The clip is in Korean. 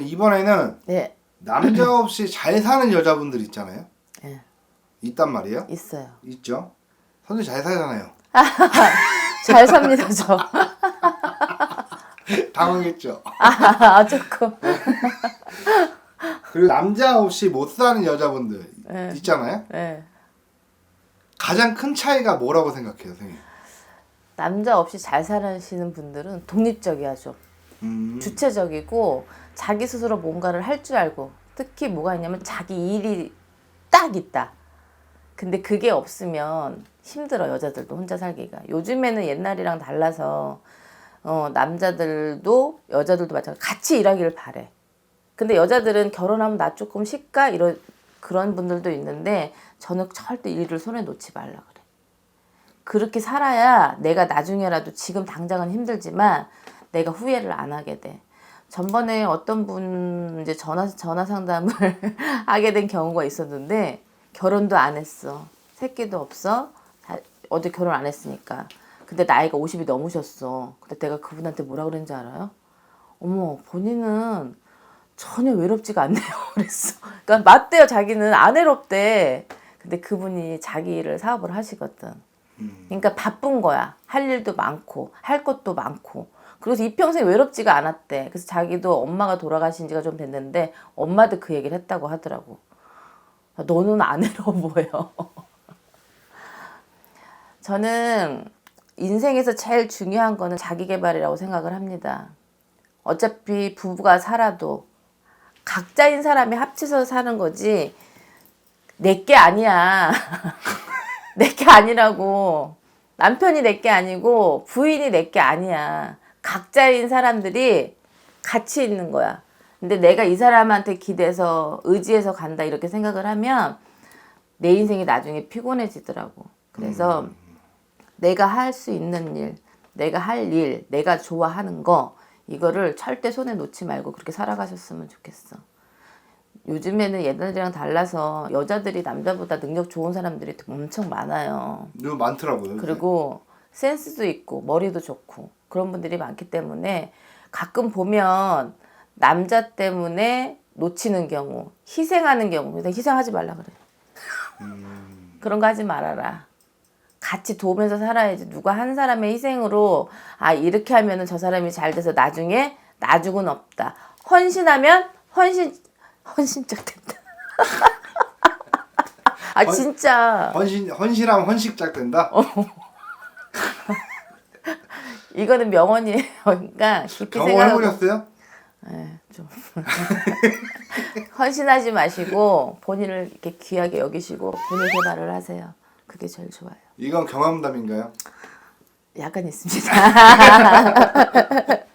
이번에는 네, 남자 없이 잘 사는 여자분들 있잖아요. 네. 있단 말이에요. 있어요. 있죠. 선생님 잘 살잖아요. 잘 삽니다 저. 당황했죠. 아 조금. 그리고 남자 없이 못 사는 여자분들 네. 있잖아요. 네. 가장 큰 차이가 뭐라고 생각해요, 선생님? 남자 없이 잘 사시는 분들은 독립적이야 좀. 음, 주체적이고 자기 스스로 뭔가를 할 줄 알고 특히 뭐가 있냐면 자기 일이 딱 있다. 근데 그게 없으면 힘들어 여자들도 혼자 살기가. 요즘에는 옛날이랑 달라서 어, 남자들도 여자들도 마찬가지 같이 일하기를 바래. 근데 여자들은 결혼하면 나 조금 쉽까 이런 그런 분들도 있는데 저는 절대 일을 손에 놓지 말라 그래. 그렇게 살아야 내가 나중에라도 지금 당장은 힘들지만 내가 후회를 안 하게 돼. 전번에 어떤 분 이제 전화 전화 상담을 하게 된 경우가 있었는데 결혼도 안 했어. 새끼도 없어. 다- 어디 결혼 안 했으니까. 근데 나이가 50이 넘으셨어. 근데 내가 그분한테 뭐라 그랬는지 알아요? 어머, 본인은 전혀 외롭지가 않네요. 그랬어. 그러니까 맞대요. 자기는 안 외롭대. 근데 그분이 자기 일을 사업을 하시거든. 음. 그러니까 바쁜 거야. 할 일도 많고, 할 것도 많고. 그래서 이 평생 외롭지가 않았대. 그래서 자기도 엄마가 돌아가신 지가 좀 됐는데, 엄마도 그 얘기를 했다고 하더라고. 너는 안 외로워 보여. 저는 인생에서 제일 중요한 거는 자기 개발이라고 생각을 합니다. 어차피 부부가 살아도 각자인 사람이 합쳐서 사는 거지, 내 게 아니야. 내 게 아니라고. 남편이 내 게 아니고 부인이 내 게 아니야. 각자인 사람들이 같이 있는 거야. 근데 내가 이 사람한테 기대서 의지해서 간다 이렇게 생각을 하면 내 인생이 나중에 피곤해지더라고. 그래서 내가 할 수 있는 일, 내가 할 일, 내가 좋아하는 거 이거를 절대 손에 놓지 말고 그렇게 살아가셨으면 좋겠어. 요즘에는 옛날이랑 달라서 여자들이 남자보다 능력 좋은 사람들이 엄청 많아요. 많더라고요. 그리고 센스도 있고 머리도 좋고 그런 분들이 많기 때문에 가끔 보면 남자 때문에 놓치는 경우, 희생하는 경우, 근데 희생하지 말라 그래. 그런 거 하지 말아라. 같이 도우면서 살아야지. 누가 한 사람의 희생으로 아 이렇게 하면은 저 사람이 잘 돼서 나중에 나중은 없다. 헌신하면 헌신 헌신적 된다. 아 진짜 헌신 헌신하면 헌식작 된다. 어, 이거는 명언이에요. 그러니까 깊이 생각하고 경험해보셨어요? 예, 좀 헌신하지 마시고 본인을 이렇게 귀하게 여기시고 본인 개발을 하세요. 그게 제일 좋아요. 이건 경험담인가요? 약간 있습니다.